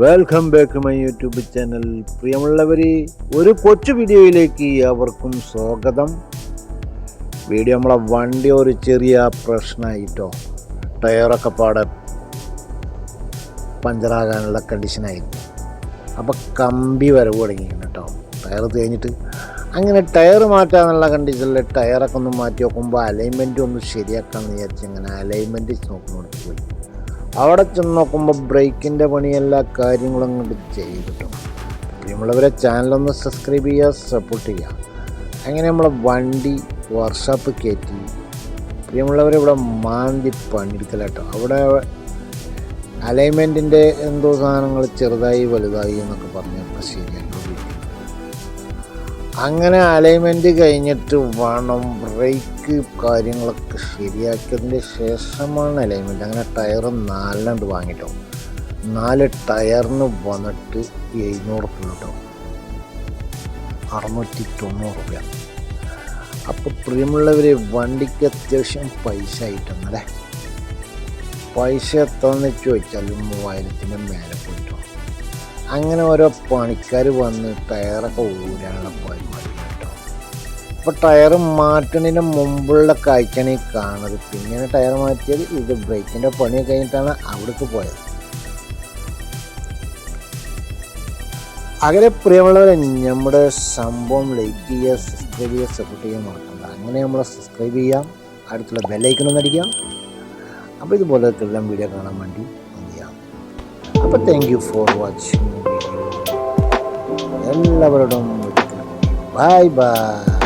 Welcome back to my YouTube channel പ്രിയമുള്ളവർ ഒരു കൊച്ചു വീഡിയോയിലേക്ക് അവർക്കും സ്വാഗതം. വീഡിയോ നമ്മളെ വണ്ടി ഒരു ചെറിയ പ്രശ്നമായിട്ടോ ടയറൊക്കെ പാടെ പഞ്ചറാകാനുള്ള കണ്ടീഷനായിരുന്നു അപ്പോൾ കമ്പി വരവ് തുടങ്ങിയിരുന്നു കേട്ടോ. ടയർ തേഞ്ഞിട്ട് അങ്ങനെ ടയർ മാറ്റാന്നുള്ള കണ്ടീഷനിൽ ടയറൊക്കെ ഒന്ന് മാറ്റി നോക്കുമ്പോൾ അലൈൻമെന്റ് ഒന്ന് ശരിയാക്കാമെന്ന് വിചാരിച്ച് അങ്ങനെ അലൈൻമെന്റ് നോക്കുന്നിടത്ത് പോയി. അവിടെ ചെന്ന് നോക്കുമ്പോൾ ബ്രേക്കിന്റെ പണി കാര്യങ്ങളും അങ്ങോട്ട് ചെയ്തിട്ടും പ്രിയമുള്ളവരെ ചാനലൊന്ന് സബ്സ്ക്രൈബ് ചെയ്യുക സപ്പോർട്ട് ചെയ്യുക. അങ്ങനെ നമ്മളെ വണ്ടി വർക്ക്ഷോപ്പ് കയറ്റി. പ്രിയമുള്ളവരെ ഇവിടെ മാന്തി പണിയെടുക്കലാട്ടോ. അവിടെ അലൈൻമെന്റിന്റെ എന്തോ സാധനങ്ങൾ ചെറുതായി വലുതായി എന്നൊക്കെ പറഞ്ഞ് ശരിയാക്കി. അങ്ങനെ അലൈൻമെന്റ് കഴിഞ്ഞിട്ട് വേണം ബ്രേക്ക് കാര്യങ്ങളൊക്കെ ശരിയാക്കിയതിന് ശേഷമാണ് അലൈൻമെന്റ് അങ്ങനെ ടയർ നാലെണ്ട് വാങ്ങിട്ടോ. നാല് ടയറിന് വന്നിട്ട് എഴുന്നൂറ് കേട്ടോ. അറുന്നൂറ്റി തൊണ്ണൂറ് രൂപ അപ്പോൾ പ്രിയമുള്ളവർ വണ്ടിക്ക് അത്യാവശ്യം പൈസ ആയിട്ടുണ്ടല്ലേ പൈസ എത്രയെന്ന് ചോദിച്ചാൽ മൂവായിരത്തിന്റെ മേലെ പോയിട്ടോ അങ്ങനെ ഓരോ പണിക്കാർ വന്ന് ടയറൊക്കെ ഊരാനുള്ള പരിപാടി കേട്ടോ. അപ്പോൾ ടയർ മാറ്റണതിന് മുമ്പുള്ള കാഴ്ചയാണ് ഈ കാണുന്നത്. പിന്നെയാണ് ടയർ മാറ്റിയത്. ഇത് ബ്രേക്കിന്റെ പണി കഴിഞ്ഞിട്ടാണ് അവിടേക്ക് പോയത്. അങ്ങനെ പ്രിയമുള്ളവരെ നമ്മുടെ സംഭവം ലൈക്ക് ചെയ്യുക സബ്സ്ക്രൈബ് ചെയ്യുക സപ്പോർട്ട് ചെയ്യാൻ മറക്കണ്ട. അങ്ങനെ നമ്മൾ സബ്സ്ക്രൈബ് ചെയ്യാം. അടുത്തുള്ള ബെല്ലൈക്കണമെന്നടിക്കാം അപ്പോൾ ഇതുപോലെ എല്ലാം വീഡിയോ കാണാൻ വേണ്ടി അപ്പോൾ താങ്ക് യു ഫോർ വാച്ചിങ് എല്ലാവരോടും ബൈ ബൈ